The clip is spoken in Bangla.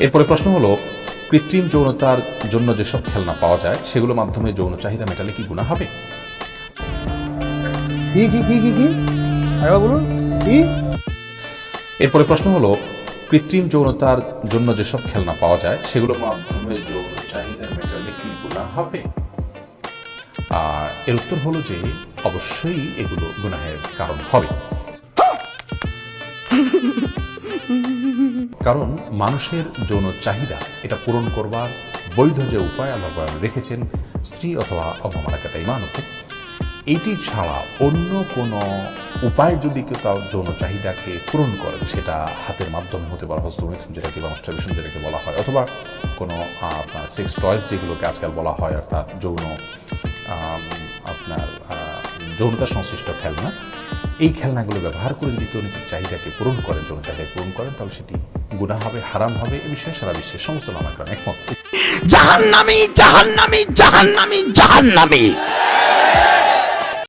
এরপরে প্রশ্ন হলো কৃত্রিম যৌনতার জন্য যেসব খেলনা পাওয়া যায় সেগুলোর মাধ্যমে যৌন চাহিদা মেটালে কি গুণা হবে? কি কি কি কি কি? আরেকবার বলুন কি? এরপরে প্রশ্ন হলো কৃত্রিম যৌনতার জন্য যেসব খেলনা পাওয়া যায় সেগুলোর মাধ্যমে যৌন চাহিদা মেটালে কি গুণা হবে? আর এর উত্তর হলো যে অবশ্যই এগুলো গুনাহের কারণ হবে। কারণ মানুষের যৌন চাহিদা, এটা পূরণ করবার বৈধ যে উপায় আল্লাহ রেখেছেন স্ত্রী অথবা অপমানাকাতা ইমানকে এটি ছাড়া অন্য কোনো উপায় যদি কেউ তার যৌন চাহিদাকে পূরণ করেন সেটা হাতের মাধ্যমে হতে পারে, হস্তমৈথুন যেটাকে বা মাস্টারবেশন যেটাকে বলা হয়, অথবা কোনো আপনার সেক্স টয়েস যেগুলোকে আজকাল বলা হয়, অর্থাৎ যৌন আপনার যৌনতা সংশ্লিষ্ট খেলনা। এই খেলনাগুলো ব্যবহার করে যদি কেউ নিজের চাহিদাকে পূরণ করেন যৌন চাহিদা পূরণ করেন, তাহলে সেটি গুণা হবে, হারাম হবে, এ বিষয়ে সারা বিশ্বের সমস্ত নামাকরণ একমত। জাহান্নামী জাহান্নামী জাহান্নামী জাহান্নামী।